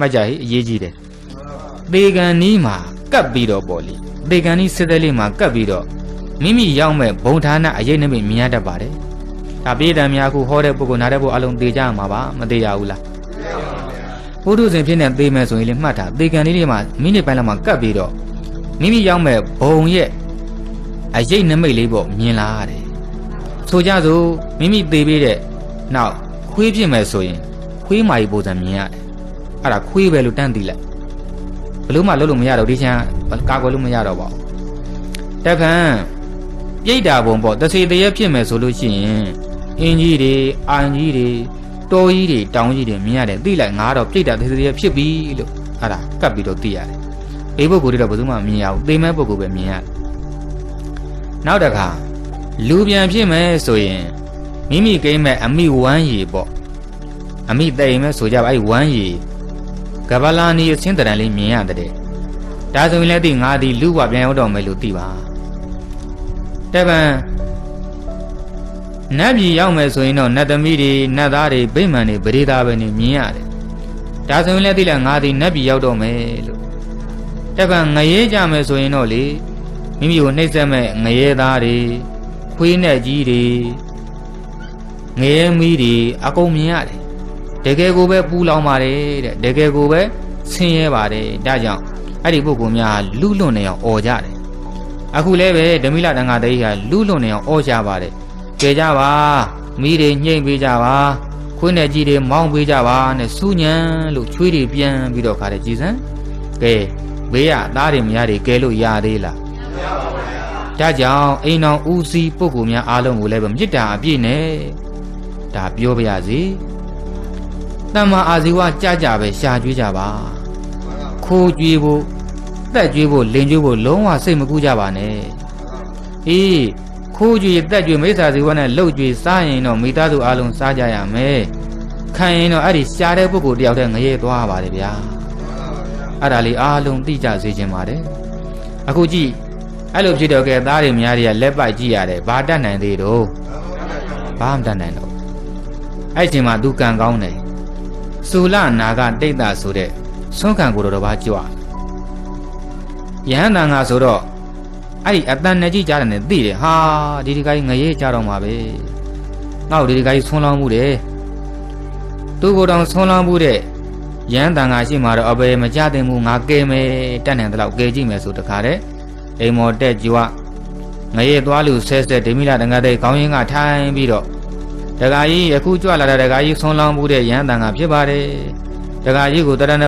မှတ်ကြဟိအရေးကြီးတယ်သေကံနီးမှာကပ်ပြီးတော့ပေါ့လေသေကံနီးစစ်တဲ့လေးမှာကပ်ပြီးတော့မိမိရောက်မဲ့ဘုံဌာနအရေးနိမိတ်မြင်ရတတ်ပါတယ်ဒါပြေးတံများခုဟောတဲ့ပုဂ္ဂိုလ်နားတဲ့ပုဂ္ဂိုလ်အလုံးသေကြမှာပါမသေးရဘူးလားပုထုဇဉ်ဖြစ်နေသေမယ်ဆိုရင်လေမှတ်တာသေကံလေးလေးမှာမိနစ်ပိုင်းလောက်မှာကပ်ပြီးတော့မိမိရောက်မဲ့ဘုံရဲ့အရေးနိမိတ်လေးပေါ့မြင်လာရတယ်ဆိုကြစို့မိမိသေပြီးတဲ့နောက်ခွေးပြစ်မယ်ဆိုရင်ခွေးမာကြီးပုံစံမြင်ရတယ် အဲ့ဒါခွေးပဲလို့တန်းသိလိုက်ဘလို့မှလုပ်လို့မရတော့ဒီချမ်းကာကွယ်လို့မရတော့ပါဘူးတက်ဖန်ပြိတ္တာဘုံပေါ့တစီတရက်ဖြစ်မယ်ဆိုလို့ရှိရင်အင်းကြီးတွေအာန်ကြီးတွေတောကြီးတွေတောင်ကြီးတွေမြင်ရတယ်သိလိုက်ငါတော့ပြိတ္တာတစီတရက်ဖြစ်ပြီလို့အဲ့ဒါကပ်ပြီးတော့သိရတယ်ဘေးပုဂ္ဂိုလ်တွေတော့ဘယ်သူမှမမြင်ရဘူးသေမဲ့ပုဂ္ဂိုလ်ပဲမြင်ရတယ်နောက်တစ်ခါလူပြန်ဖြစ်မယ်ဆိုရင်မိမိကိမ့်မဲ့အမိဝမ်းရည်ပေါ့အမိတိမ်မဲ့ဆိုကြပါအဲ့ဝမ်းရည် ကဘာလာနီအစင်းတရံလေးမြင်ရတယ်ဒါဆိုရင်လည်းဒီငါဒီလူ့ဘဝပြန်ရောက်တော့မယ်လို့သိပါတပံနတ်ပြည်ရောက်မယ်ဆိုရင်တော့နတ်သမီးတွေနတ်သားတွေဗိမာန်တွေပရိသတ်ပဲနေမြင်ရတယ်ဒါဆိုရင်လည်းသိလားငါဒီနတ်ပြည်ရောက်တော့မယ်လို့တပံငရဲကြမယ်ဆိုရင်တော့လေမိမိကိုနှိမ့်ဆက်မဲ့ငရဲသားတွေခွေးနဲ့ကြီးတွေငရဲမီးတွေအကုန်မြင်ရတယ် တကယ်ကိုပဲပူလောင်ပါတယ်တဲ့တကယ်ကိုပဲဆင်းရဲပါတယ်ဒါကြောင့်အဲ့ဒီပုဂ္ဂိုလ်များလူလွတ်နေအောင်អော်ကြတယ်အခုလည်းပဲဓမိလတန်ခါတည်းဟာလူလွတ်နေအောင်អော်ကြပါတယ်ကြဲကြပါမိတွေညှိမ့်ပေးကြပါခွင်းနဲ့ကြီးတွေမောင်းပေးကြပါနဲ့စူးညံလို့ချွေးတွေပြန်ပြီးတော့ခါတဲ့ကြည်စံကဲဘေးရသားတွေမရတွေကဲလို့ရသေးလားဒါကြောင့်အိမ်တော်ဦးစီးပုဂ္ဂိုလ်များအားလုံးကိုလည်းပဲမေတ္တာအပြည့်နဲ့ဒါပြောပါရစေ တမ္မာအာဇီဝကြကြပဲရှာကြွေးကြပါခိုးကြွေးဖို့တက်ကြွေးဖို့လင်ကြွေးဖို့လုံးဝစိတ်မကူးကြပါနဲ့အေးခိုးကြွေးတက်ကြွေးမိစ္ဆာဇီဝနဲ့လှုပ်ကြွေးစားရင်တော့မိသားစုအားလုံးစားကြရမယ်ခံရင်တော့အဲ့ဒီရှားတဲ့ပုဂ္ဂိုလ်တယောက်တည်းငရဲသွားပါလေဗျာအဲ့ဒါလေးအားလုံးသိကြစေခြင်းပါတယ်အခုကြည့်အဲ့လိုဖြစ်တော့ကဲသားတွေများတွေကလက်ပိုက်ကြည့်ရတယ်ဘာတတ်နိုင်သေးတော့ဘာမတတ်နိုင်တော့အဲ့ချိန်မှာသူကံကောင်းတယ် စူလနာကတိတ်တာဆိုတဲ့ဆွမ်းခံကိုယ်တော်တစ်ပါးကြွယဟန်တန်ကဆိုတော့အဲ့ဒီအတန်နဲ့ကြည့်ကြတယ်နဲ့သိတယ်ဟာဒီဒီကိုင်းငရဲကြတော့မှာပဲငါ့ကိုဒီဒီကိုင်းဆွန်းလောင်းမှုတယ်သူကိုယ်တော်ဆွန်းလောင်းမှုတဲ့ယဟန်တန်ကရှိမှတော့အပေမကြတဲ့မှုငါကဲမယ်တက်နိုင်တဲ့လောက်ကဲကြည့်မယ်ဆိုတခါတဲ့အိမ်မော်တက်ကြွငရဲသွားလူဆဲဆဲဒေမိလာတန်ကတဲ့ခေါင်းရင်းကထိုင်ပြီးတော့ ဒကာကြီးအခုကြွလာတဲ့ဒကာကြီးဆွန်းလောင်းမှုတဲ့ယဟန်တန်ကဖြစ်ပါတယ်ဒကာကြီးကိုတရဏ